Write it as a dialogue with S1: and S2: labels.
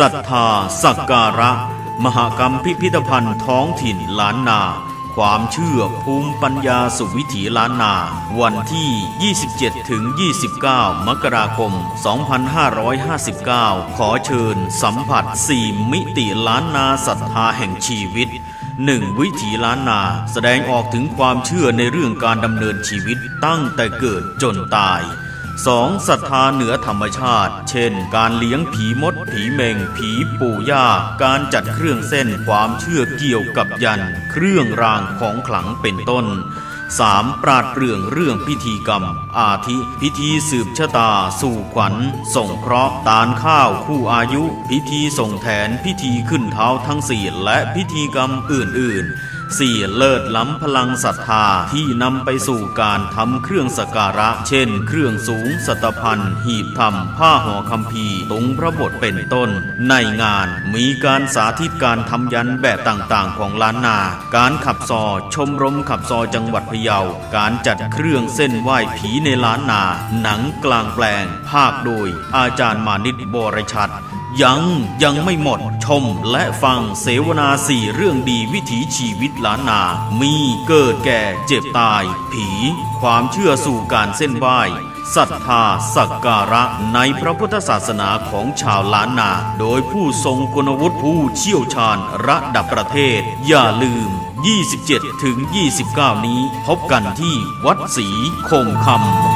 S1: ศรัทธาสักการะ มหกรรมพิพิธภัณฑ์ท้องถิ่นล้านนา ความเชื่อภูมิปัญญาสุวิถีล้านนา วันที่ 27ถึง29 มกราคม 2559 ขอเชิญสัมผัส 4 มิติล้านนาศรัทธาแห่งชีวิต 1. วิถีล้านนา แสดงออกถึงความเชื่อในเรื่องการดำเนินชีวิตตั้งแต่เกิดจนตาย 2. ศรัทธาเหนือธรรมชาติ เช่น การเลี้ยงผีมด ผีเมง ผีปู่ย่า การจัดเครื่องเส้นความเชื่อเกี่ยวกับยัน เครื่องรางของขลังเป็นต้น 3. ปราดเปรื่องเรื่องพิธีกรรม อาทิ พิธีสืบชะตา สู่ขวัญ ส่งเคราะห์ตานข้าวคู่อายุ พิธีส่งแทนพิธีขึ้นเท้าทั้งสี่และพิธีกรรมอื่นๆ สี่เลิศล้ำพลังศรัทธาที่นำไปสู่การทำเครื่องสการะ เช่น เครื่องสูงสัตพันธ์หีบธรรม ผ้าห่อคำพีตรงพระบทเป็นต้น ในงานมีการสาธิตการทำยันแบบต่างๆ ของล้านนา การขับซอชมรมขับซอจังหวัดพะเยา การจัดเครื่องเส้นไหว้ผีในล้านนา หนังกลางแปลง ภาคโดย อาจารย์มานิตบรชัด ยังยังไม่หมดชมและฟังเสวนาสี่เรื่องดีวิถีชีวิตล้านนา มีเกิดแก่เจ็บตาย ผี ความเชื่อสู่การเส้นไหว้ศรัทธาสักการะในพระพุทธศาสนาของชาวล้านนา โดยผู้ทรงคุณวุฒิผู้เชี่ยวชาญระดับประเทศ อย่าลืม 27ถึง29 นี้ พบกันที่วัดศรีคงคำ